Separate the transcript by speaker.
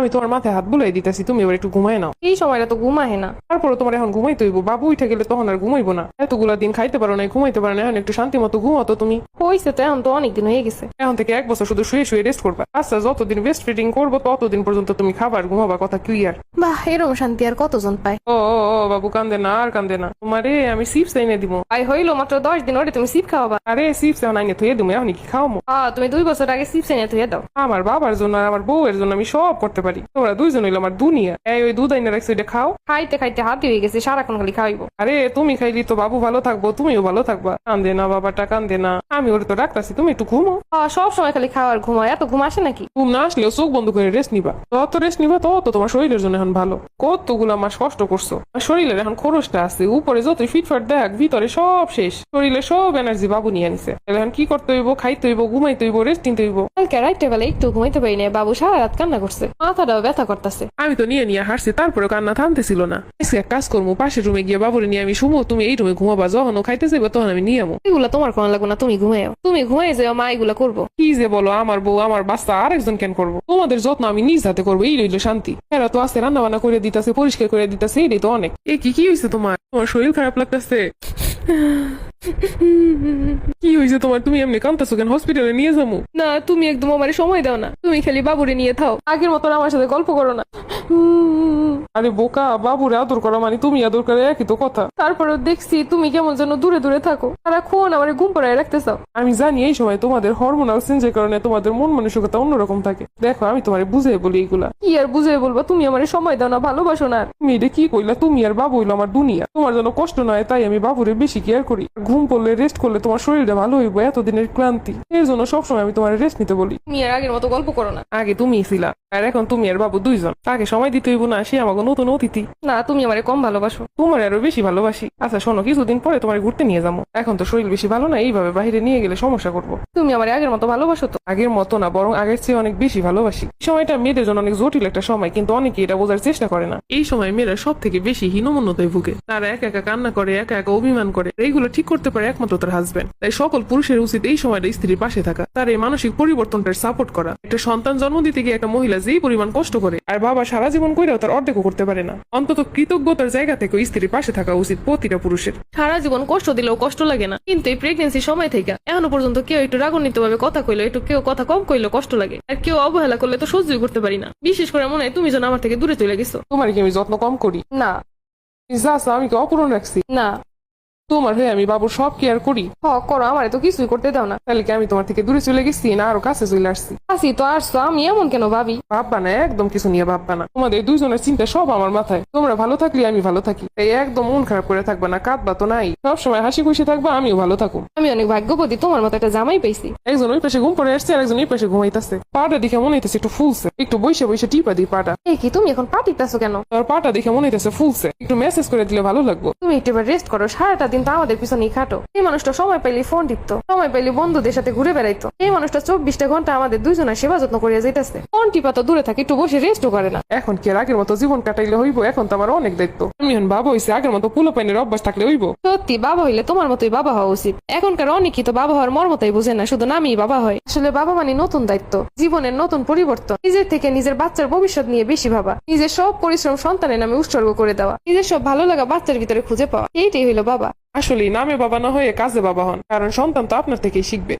Speaker 1: আমি তোমার মাথায় হাত বুলাই দিতেছি তুমি এবার একটু ঘুমাই নাও।
Speaker 2: এই সময়টা তো ঘুমাহে না।
Speaker 1: তারপরে তোমার এখন ঘুমাইতে হইব বাবু উঠে গেলে তখন আর ঘুমাইবো না। এতগুলা দিন খাইতে পারো না ঘুমাইতে পারো না এখন একটু শান্তি মতো ঘুমাতো তুমি।
Speaker 2: হয়েছে তো এখন তো অনেকদিন হয়ে গেছে।
Speaker 1: এখন থেকে এক বছর শুধু শুয়ে শুয়ে রেস্ট করবা। আচ্ছা যতদিন বেস্ট ফিটিং করব ততদিন পর্যন্ত তুমি খাবার ঘুমাবা কথা ক্লিয়ার
Speaker 2: বাহ এরম শান্তি আর কতজন পায়?
Speaker 1: ও ও বাবু কান্দে না আর কান্দে না। তোমারে আমি চিপস এনে দিব
Speaker 2: আই হইল মাত্র দশ দিন ওরে তুমি সিপ খাওয়াবা।
Speaker 1: আরে চিপস এখন আইনে থুয়ে দিবো এখন কি খাওয়ামো?
Speaker 2: তুমি দুই বছর আগে সিপ এনে থুয়ে দাও।
Speaker 1: আমার বাবার জন্য আর আমার বউয়ের জন্য আমি সব করতে পারি। তোমরা দুইজন হইল আমার দুনিয়া। এই ওই দুধ আইনে রাখছি ওইটা খাও।
Speaker 2: খাইতে খাইতে হাতি হয়ে গেছে সারাক্ষণ খালি খাওয়াইবো
Speaker 1: আরে তুমি খাইলি তো বাবু ভালো থাকব তুমিও ভালো থাকবা। কান্দে না বাবাটা কান্দে না। আমি ওর তো ডাকতাছি তুমি একটু ঘুমো।
Speaker 2: সব সময় খালি খাওয়ার ঘুমায় এত ঘুম আসে নাকি?
Speaker 1: ঘুম না আসলেও চোখ বন্ধ করে রেস্ট নিবা। তত রেস্ট নিবা তত তোমার শরীরের জন্য এখন ভালো। কতগুলা মাস কষ্ট করছ। শরীরের এখন খরচটা আছে। উপরে যতই ফিটফাট দেখ ভিতরে সব শেষ। শরীরে সব এনার্জি বাবু নিয়ে আনিছে। তাহলে এখন কি করতে হইব? খাইতে হইব ঘুমাইতে হইব রেস্ট নিতে হইব।
Speaker 2: কালকে রাইতে বেলা একটু ঘুমাইতে পারি না বাবু সারা রাত কান্না করছে। মাথাটাও ব্যথা করতেছে।
Speaker 1: আমি তো নিয়ে নিয়ে হাসছি তারপরে কান্না থামতেছিল না। আজকে এক কাজ করব পাশের রুমে গিয়ে বাবুরে নিয়ে আমি শুমো তুমি এই রুমে ঘুমাবা যখন খাইতে যাইবো তখন আমি নিয়ে আমো।
Speaker 2: এগুলা তোমার কোনো লাগবে না তুমি ঘুমাইও তুমি ঘুমাই যাও মা এগুলা করব।
Speaker 1: কি যে বলো আমার বউ আমার বাচ্চা আরেকজন কেন করব? তোমাদের যত্ন আমি নিজ হাতে করব এই রইল শান্তি। এরা তো আছে রান্না বান্না করে দিতেছে পরিষ্কার করে দিতেছে এটাই তো অনেক। এ কি কি হয়েছে তোমার? তোমার শরীর খারাপ লাগতেছে। কি হয়েছে তোমার? তুমি এমনি কান্তাছো কেন? হসপিটালে নিয়ে যাব
Speaker 2: না তুমি একদম আমার সময় দাও না। তুমি খালি বাবুরে নিয়ে থাও। আগের মতন আমার সাথে গল্প করো না।
Speaker 1: আরে বোকা বাবুরে আদর করা মানে তুমি আদর করে একই তো কথা।
Speaker 2: তারপরে দেখছি তুমি কেমন যেন দূরে দূরে থাকো। তারা সারাক্ষণ আমার ঘুম পড়ায় রাখতে চাও।
Speaker 1: আমি জানি এই সময় তোমাদের হরমোনাল চেঞ্জের কারণে তোমাদের মন মানসিকতা অন্যরকম থাকে। দেখো আমি তোমারে বুঝে বলি এইগুলা।
Speaker 2: কি আর বুঝে বলব? তুমি আমার সময় দাও না ভালোবাসো না।
Speaker 1: রে কি কইলা? তুমি আর বাবু হইল আমার দুনিয়া। তোমার জন্য কষ্ট নয় তাই আমি বাবুরে বেশি কেয়ার করি। ঘুম পড়লে রেস্ট করলে তোমার শরীরটা ভালো হইবো এতদিনের ক্লান্তি। এর জন্য সবসময় আমি তোমার রেস্ট নিতে বলি।
Speaker 2: তুমি আর আগের মতো গল্প করো না।
Speaker 1: আগে তুমি ছিলা। আর এখন তুমি আর বাবু দুইজন তাকে সময় দিতে হইব না সে আমাকে নতুন অতিথি।
Speaker 2: না তুমি আমারে কম ভালোবাসো।
Speaker 1: তোমার আরও বেশি ভালোবাসি। আচ্ছা শোনো কিছুদিন পরে তোমার ঘুরতে নিয়ে যাব। এখন তো শরীর বেশি ভালো না এইভাবে বাইরে নিয়ে গেলে সমস্যা করব।
Speaker 2: তুমি আমার আগের মতো ভালোবাসো তো?
Speaker 1: আগের মতো না বরং আগের চেয়ে অনেক বেশি ভালোবাসি। সময়টা মেয়েদের জন্য অনেক জটিল একটা সময় কিন্তু অনেকে এটা বোঝার চেষ্টা করে না। এই সময় মেয়েরা সব থেকে বেশি হীনমন্যতায় ভুগে। তারা একা একা কান্না করে একা একা অভিমান করে। এইগুলো ঠিক করতে পারে একমাত্র তার হাজবেন্ড তাই সকল পুরুষের উচিত এই সময়টা স্ত্রীর পাশে থাকা তার এই মানসিক পরিবর্তনটার সাপোর্ট করা। একটা সন্তান জন্ম দিতে গিয়ে একটা মহিলা যেই পরিমাণ কষ্ট করে। আর বাবা সারা জীবন কইরাও তার অর্ধেকও করতে পারে না। অন্তত কৃতজ্ঞতার জায়গা থেকে স্ত্রীর পাশে থাকা উচিত প্রতিটা পুরুষের।
Speaker 2: সারা জীবন কষ্ট দিলেও কষ্ট লাগে না। কিন্তু এই প্রেগনেন্সি সময় থেকে এখনও পর্যন্ত কেউ একটু রাগান্বিত ভাবে কথা কইলো একটু কেউ কথা কম কইলো কষ্ট লাগে। আর কেউ অবহেলা করলে তো সহ্যই করতে পারি না। বিশেষ করে মনে হয় তুমি যেন আমার থেকে দূরে চলে গেছো।
Speaker 1: তোমার কি আমি যত্ন কম করি?
Speaker 2: না।
Speaker 1: যা, আমি কি অপূরণ রাখছি?
Speaker 2: না।
Speaker 1: তোমার হয়ে আমি বাবুর সব কেয়ার করি।
Speaker 2: হ করো আমার তো কিছুই করতে দাও না।
Speaker 1: তাহলে কি আমি তোমার থেকে দূরে চলে গেছি না আরও কাছে চলে আসছি?
Speaker 2: আসি তো আসছো আমি এমন কেন ভাবি?
Speaker 1: ভাববা না একদম কিছু নিয়ে ভাববা না। তোমাদের দুইজনের চিন্তা সব আমার মাথায়। তোমরা ভালো থাকলে আমি ভালো থাকি। তাই একদম মন খারাপ করে থাকবা না কাঁদবা তো নাই। সবসময় হাসি খুশি থাকবা আমিও ভালো থাকুম।
Speaker 2: আমি অনেক ভাগ্যবতী তোমার মতো একটা জামাই পেয়েছি।
Speaker 1: একজন ওই পাশে ঘুম পড়ে আসছে আর একজন এই পাশে ঘুমাইতেছে। পাটা দেখে মনে হইতেছে একটু ফুলছে। একটু বসে বসে টিপা দিই পাটা।
Speaker 2: এই কি তুমি এখন পাটিতেছো কেন?
Speaker 1: তোর পাটা দেখে মনে হইতেছে ফুলছে। একটু মেসেজ করে দিলে ভালো লাগবো।
Speaker 2: তুমি একটু রেস্ট করো সারাটা দিন তো আমাদের পিছনেই খাটো। এই মানুষটা সময় পাইলে ফোন টিপতো সময় পাইলে বন্ধুদের সাথে ঘুরে বেড়াইতো। এই মানুষটা চব্বিশটা ঘণ্টা আমাদের দুজনের সেবা যত্ন করিয়া যাইতেছে। ফোন টিপা তো দূরে থাকে একটু বসে রেস্টও করে না।
Speaker 1: এখন কি আগের মতো জীবন কাটাইলে হইব? এখন তো আমার অনেক দায়িত্ব। আমি এখন বাবা হইছে আগের মতো পুলো পাইনের অভ্যাস থাকলে হইব।
Speaker 2: সত্যি বাবা হইলে তোমার মতোই বাবা হওয়া উচিত। এখনকার অনেকেই তো বাবা হওয়ার মর্মতাই বুঝে না শুধু নামই বাবা হয়। আসলে বাবা মানে নতুন দায়িত্ব জীবনের নতুন পরিবর্তন। নিজের থেকে নিজের বাচ্চার ভবিষ্যৎ নিয়ে বেশি ভাবা। নিজের সব পরিশ্রম সন্তানের নামে উৎসর্গ করে দেওয়া। নিজের সব ভালো লাগা বাচ্চার ভিতরে খুঁজে পাওয়া। এইটাই হইল বাবা।
Speaker 1: আসলে নামে বাবা না হয়ে কাজে বাবা হন কারণ সন্তান তো আপনার থেকেই শিখবে।